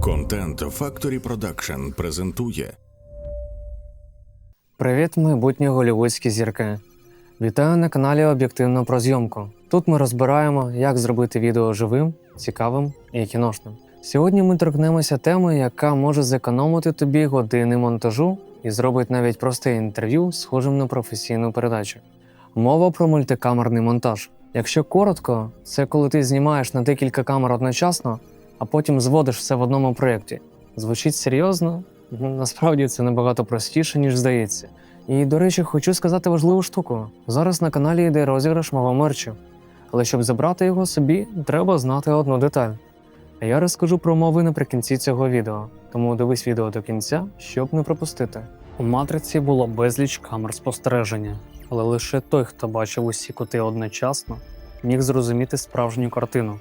Контент Factory Production презентує Привіт, майбутні голівудські зірки. Вітаю на каналі Об'єктивно про зйомку. Тут ми розбираємо, як зробити відео живим, цікавим і кіношним. Сьогодні ми торкнемося теми, яка може зекономити тобі години монтажу і зробить навіть просте інтерв'ю схожим на професійну передачу. Мова про мультикамерний монтаж. Якщо коротко, це коли ти знімаєш на декілька камер одночасно, а потім зводиш все в одному проєкті. Звучить серйозно, Ну, насправді це набагато простіше, ніж здається. І, до речі, хочу сказати важливу штуку. Зараз на каналі йде розіграш мого мерчу. Але щоб забрати його собі, треба знати одну деталь. А я розкажу про умови наприкінці цього відео, тому дивись відео до кінця, щоб не пропустити. У матриці було безліч камер спостереження, але лише той, хто бачив усі кути одночасно, міг зрозуміти справжню картину.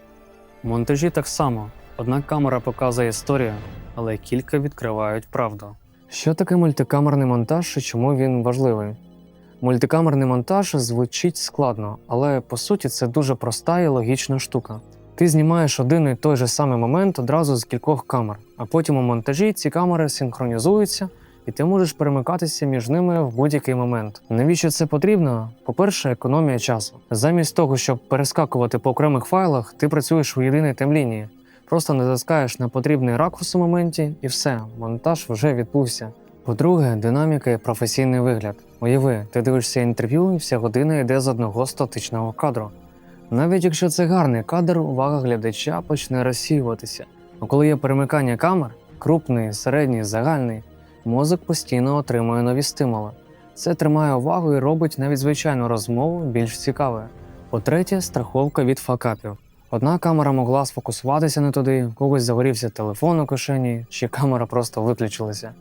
У монтажі так само. Одна камера показує історію, але кілька відкривають правду. Що таке мультикамерний монтаж і чому він важливий? Мультикамерний монтаж звучить складно, але по суті це дуже проста і логічна штука. Ти знімаєш один і той же самий момент одразу з кількох камер, а потім у монтажі ці камери синхронізуються, і ти можеш перемикатися між ними в будь-який момент. Навіщо це потрібно? По-перше, економія часу. Замість того, щоб перескакувати по окремих файлах, ти працюєш у єдиній таймлінії. Просто натискаєш на потрібний ракурс у моменті, і все, монтаж вже відбувся. По-друге, динаміка і професійний вигляд. Уяви, ти дивишся інтерв'ю, і вся година йде з одного статичного кадру. Навіть якщо це гарний кадр, увага глядача почне розсіюватися. А коли є перемикання камер, крупний, середній, загальний, мозок постійно отримує нові стимули. Це тримає увагу і робить навіть звичайну розмову більш цікавою. По-третє, страховка від факапів. Одна камера могла сфокусуватися не туди, у когось загорівся телефон у кишені, чи камера просто виключилася.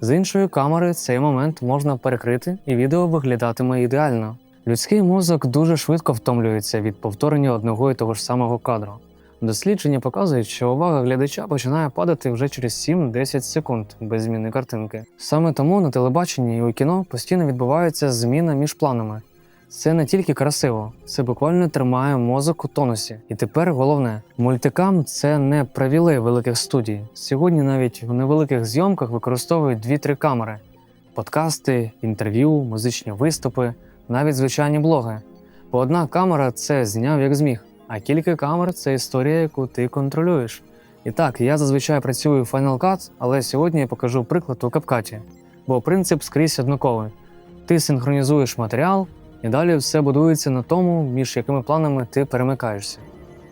З іншої камери цей момент можна перекрити, і відео виглядатиме ідеально. Людський мозок дуже швидко втомлюється від повторення одного і того ж самого кадру. Дослідження показують, що увага глядача починає падати вже через 7-10 секунд без зміни картинки. Саме тому на телебаченні і у кіно постійно відбувається зміна між планами. Це не тільки красиво, це буквально тримає мозок у тонусі. І тепер головне, мультикам це не привілей великих студій. Сьогодні навіть в невеликих зйомках використовують 2-3 камери: подкасти, інтерв'ю, музичні виступи, навіть звичайні блоги. Бо одна камера це зняв як зміг, а кілька камер це історія, яку ти контролюєш. І так, я зазвичай працюю в Final Cut, але сьогодні я покажу приклад у CapCut. Бо принцип скрізь однаковий. Ти синхронізуєш матеріал, і далі все будується на тому, між якими планами ти перемикаєшся.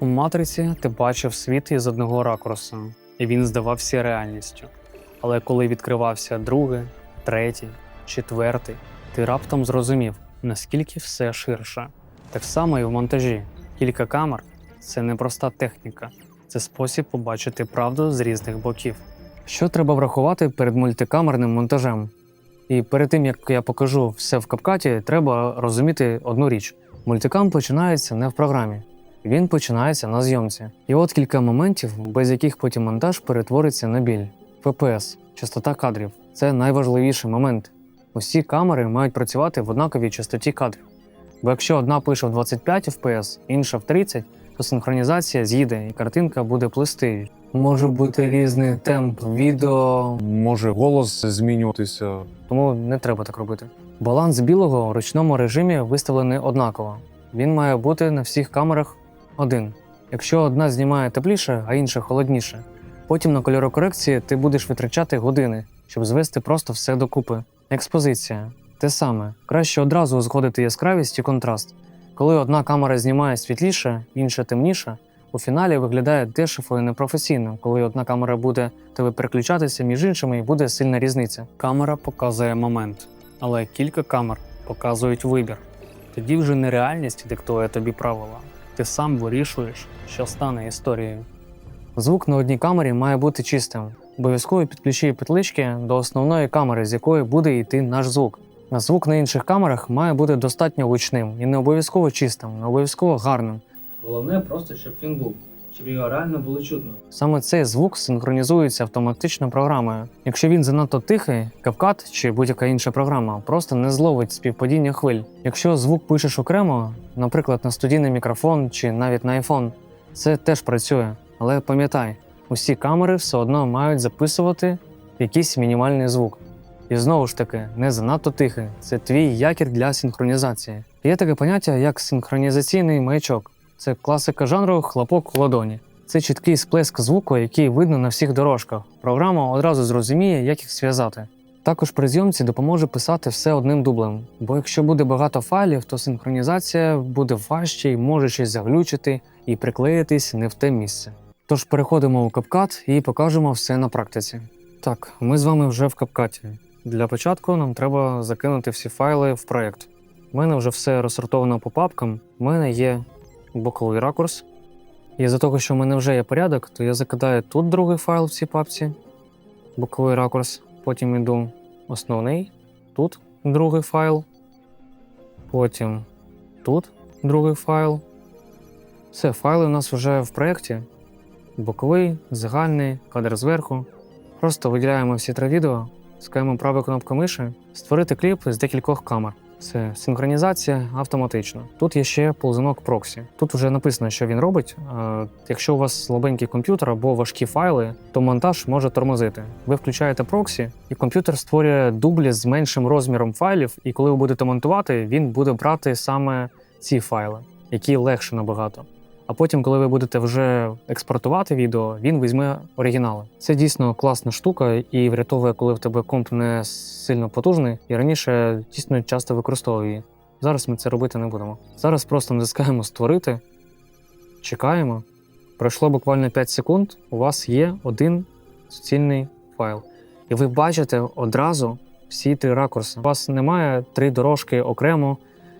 У матриці ти бачив світ із одного ракурсу, і він здавався реальністю. Але коли відкривався другий, третій, четвертий, ти раптом зрозумів, наскільки все ширше. Так само і в монтажі. Кілька камер це не проста техніка, це спосіб побачити правду з різних боків. Що треба врахувати перед мультикамерним монтажем? І перед тим як я покажу все в капкаті, треба розуміти одну річ: мультикам починається не в програмі, він починається на зйомці. І от кілька моментів, без яких потім монтаж перетвориться на біль. ППС, частота кадрів це найважливіший момент. Усі камери мають працювати в однаковій частоті кадрів. Бо якщо одна пише в 25 FPS, інша в 30, то синхронізація з'їде і картинка буде плисти. Може бути різний темп відео, Може голос змінюватися. тому не треба так робити. Баланс білого в ручному режимі виставлений однаково. Він має бути на всіх камерах один. Якщо одна знімає тепліше, а інша холодніше, потім на кольорокорекції ти будеш витрачати години, щоб звести просто все докупи. Експозиція те саме. Краще одразу узгодити яскравість і контраст. Коли одна камера знімає світліше, інша темніше, у фіналі виглядає дешево і непрофесійно, коли одна камера буде тебе переключатися між іншими і буде сильна різниця. Камера показує момент, але кілька камер показують вибір. Тоді вже не реальність диктує тобі правила. Ти сам вирішуєш, що стане історією. Звук на одній камері має бути чистим. Обов'язково підключи петлички до основної камери, з якої буде йти наш звук. Звук на інших камерах має бути достатньо гучним і не обов'язково чистим, не обов'язково гарним. Головне просто, щоб він був, щоб його реально було чутно. Саме цей звук синхронізується автоматично програмою. Якщо він занадто тихий, CapCut чи будь-яка інша програма просто не зловить співпадіння хвиль. Якщо звук пишеш окремо, наприклад, на студійний мікрофон чи навіть на iPhone, це теж працює. Але пам'ятай, усі камери все одно мають записувати якийсь мінімальний звук. І знову ж таки, не занадто тихий. Це твій якір для синхронізації. Є таке поняття як синхронізаційний маячок. Це класика жанру хлопок у ладоні. Це чіткий сплеск звуку, який видно на всіх дорожках. Програма одразу зрозуміє, як їх зв'язати. Також при зйомці допоможе писати все одним дублем, бо якщо буде багато файлів, то синхронізація буде важче і може щось заглючити і приклеїтись не в те місце. Тож переходимо у CapCut і покажемо все на практиці. Так, ми з вами вже в CapCut. Для початку нам треба закинути всі файли в проєкт. У мене вже все розсортовано по папкам. У мене є боковий ракурс. І за того, що в мене вже є порядок, то я закидаю тут другий файл в цій папці, боковий ракурс. Потім йду основний, тут другий файл. Потім тут другий файл. Все, файли у нас вже в проєкті. Боковий, загальний, кадр зверху. Просто виділяємо всі три відео, скаємо правою кнопкою миші, створити кліп з декількох камер. Це синхронізація автоматично. Тут є ще ползунок проксі. Тут вже написано, що він робить. Е, Якщо у вас слабенький комп'ютер або важкі файли, то монтаж може тормозити. Ви включаєте проксі, і комп'ютер створює дублі з меншим розміром файлів, і коли ви будете монтувати, він буде брати саме ці файли, які легше набагато. А потім, коли ви будете вже експортувати відео, він візьме оригінали. Це дійсно класна штука і врятовує, коли в тебе комп не сильно потужний. І раніше дійсно часто використовував її. Зараз ми це робити не будемо. Зараз просто натискаємо створити, чекаємо. Пройшло буквально 5 секунд. У вас є один суцільний файл. І ви бачите одразу всі три ракурси. У вас немає три дорожки окремо,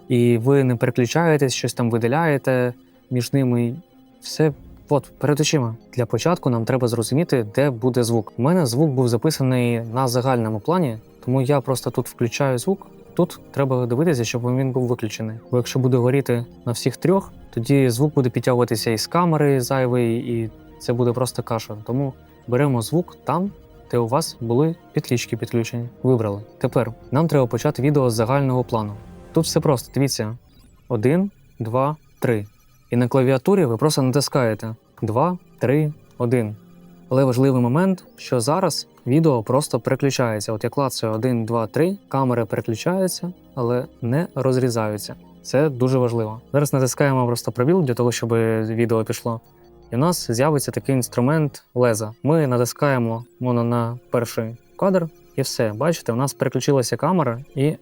і ви не переключаєтесь, щось там виділяєте між ними. Все от перед очима. Для початку нам треба зрозуміти, де буде звук. У мене звук був записаний на загальному плані, тому я просто тут включаю звук. Тут треба дивитися, щоб він був виключений. Бо якщо буде горіти на всіх трьох, тоді звук буде підтягуватися із камери зайвий, і це буде просто каша. Тому беремо звук там, де у вас були підключки підключені. Вибрали. Тепер нам треба почати відео з загального плану. Тут все просто. Дивіться: один, два, три. І на клавіатурі ви просто натискаєте 2, 3, 1. Але важливий момент, що зараз відео просто переключається. От я клацаю 1, 2, 3, камери переключаються, але не розрізаються. Це дуже важливо. Зараз натискаємо просто пробіл для того, щоб відео пішло. І в нас з'явиться такий інструмент леза. Ми натискаємо моно на перший кадр, і все. Бачите, у нас переключилася камера і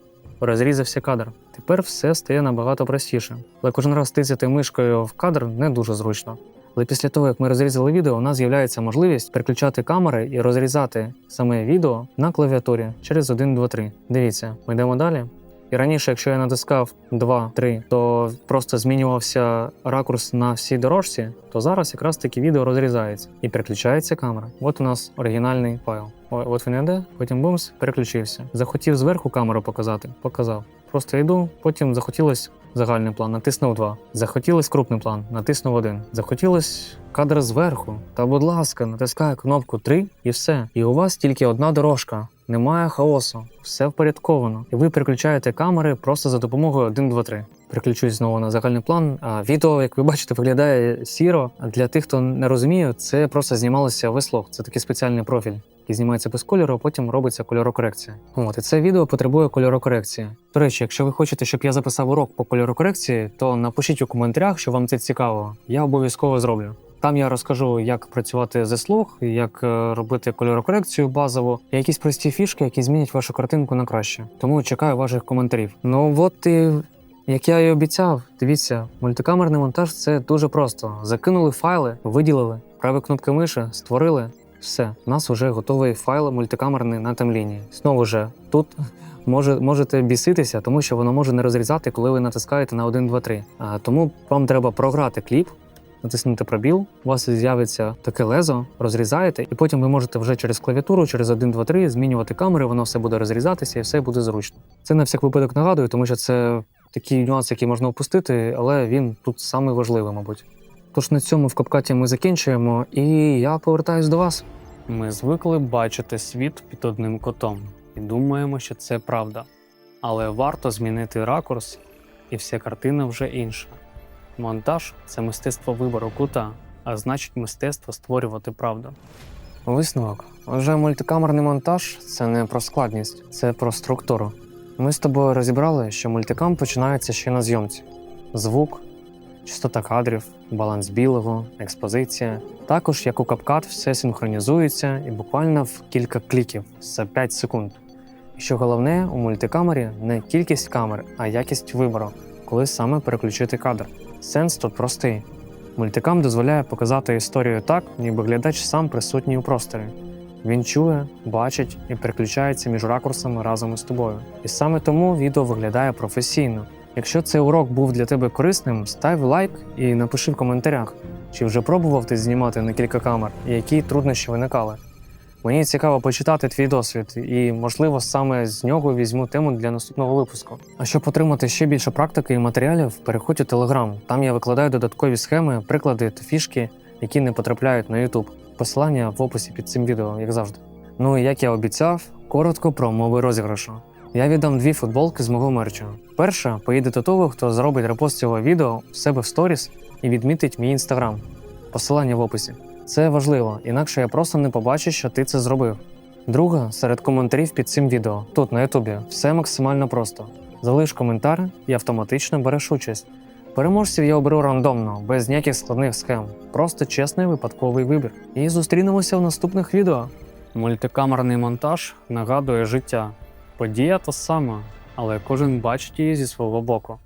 розрізався кадр. Тепер все стає набагато простіше. Але кожен раз тицяти мишкою в кадр не дуже зручно. Але після того, як ми розрізали відео, у нас з'являється можливість переключати камери і розрізати саме відео на клавіатурі через 1, 2, 3. Дивіться, ми йдемо далі. І раніше, якщо я натискав 2, 3, то просто змінювався ракурс на всій дорожці, то зараз якраз таки відео розрізається і переключається камера. От у нас оригінальний файл. От він іде, потім бумс, переключився. Захотів зверху камеру показати, показав. Просто йду, потім захотілось загальний план, натиснув 2. Захотілось крупний план, натиснув 1. Захотілось кадр зверху. Та, будь ласка, натискаю кнопку 3 і все. І у вас тільки одна дорожка. Немає хаосу, все впорядковано. І ви переключаєте камери просто за допомогою 1, 2, 3. Переключусь знову на загальний план. А відео, як ви бачите, виглядає сіро. А для тих, хто не розуміє, це просто знімалося веслог. Це такий спеціальний профіль, який знімається без кольору, а потім робиться кольорокорекція. От і це відео потребує кольорокорекції. До речі, якщо ви хочете, щоб я записав урок по кольорокорекції, то напишіть у коментарях, що вам це цікаво. Я обов'язково зроблю. Там я розкажу, як працювати з слог, як е, робити кольорокорекцію базово, і якісь прості фішки, які змінять вашу картинку на краще. Тому чекаю ваших коментарів. Ну от і як я і обіцяв, дивіться, мультикамерний монтаж це дуже просто. Закинули файли, виділили, правою кнопкою миші, створили. Все, у нас вже готовий файл мультикамерний на таймлінії. Знову ж, тут може, можете біситися, тому що воно може не розрізати, коли ви натискаєте на 1, 2, 3. А, тому вам треба програти кліп, натиснути пробіл, у вас з'явиться таке лезо, розрізаєте, і потім ви можете вже через клавіатуру, через 1, 2, 3 змінювати камери, воно все буде розрізатися і все буде зручно. Це на всяк випадок нагадую, тому що це такий нюанс, який можна опустити, але він тут самий важливий, мабуть. Тож на цьому в капкаті ми закінчуємо, і я повертаюсь до вас. Ми звикли бачити світ під одним котом і думаємо, що це правда. Але варто змінити ракурс, і вся картина вже інша. Монтаж це мистецтво вибору кута, а значить мистецтво створювати правду. Висновок. Отже, мультикамерний монтаж це не про складність, це про структуру. Ми з тобою розібрали, що мультикам починається ще на зйомці: звук, частота кадрів, баланс білого, експозиція. Також, як у CapCut, все синхронізується і буквально в кілька кліків за 5 секунд. І що головне, у мультикамері не кількість камер, а якість вибору, коли саме переключити кадр. Сенс тут простий. Мультикам дозволяє показати історію так, ніби глядач сам присутній у просторі. Він чує, бачить і переключається між ракурсами разом із тобою. І саме тому відео виглядає професійно. Якщо цей урок був для тебе корисним, став лайк і напиши в коментарях, чи вже пробував ти знімати на кілька камер і які труднощі виникали. Мені цікаво почитати твій досвід, і, можливо, саме з нього візьму тему для наступного випуску. А щоб отримати ще більше практики і матеріалів, переходь у Telegram. Там я викладаю додаткові схеми, приклади та фішки, які не потрапляють на YouTube. Посилання в описі під цим відео, як завжди. Ну і як я обіцяв, коротко про умови розіграшу. Я віддам дві футболки з мого мерчу. Перша поїде до того, хто зробить репост цього відео у себе в сторіс і відмітить мій інстаграм. Посилання в описі. Це важливо, інакше я просто не побачу, що ти це зробив. Друга серед коментарів під цим відео тут на Ютубі все максимально просто. Залиш коментар і автоматично береш участь. Переможців я оберу рандомно, без ніяких складних схем. Просто чесний випадковий вибір. І зустрінемося в наступних відео. Мультикамерний монтаж нагадує життя. Подія та сама, але кожен бачить її зі свого боку.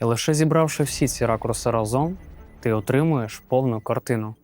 І лише зібравши всі ці ракурси разом, ти отримуєш повну картину.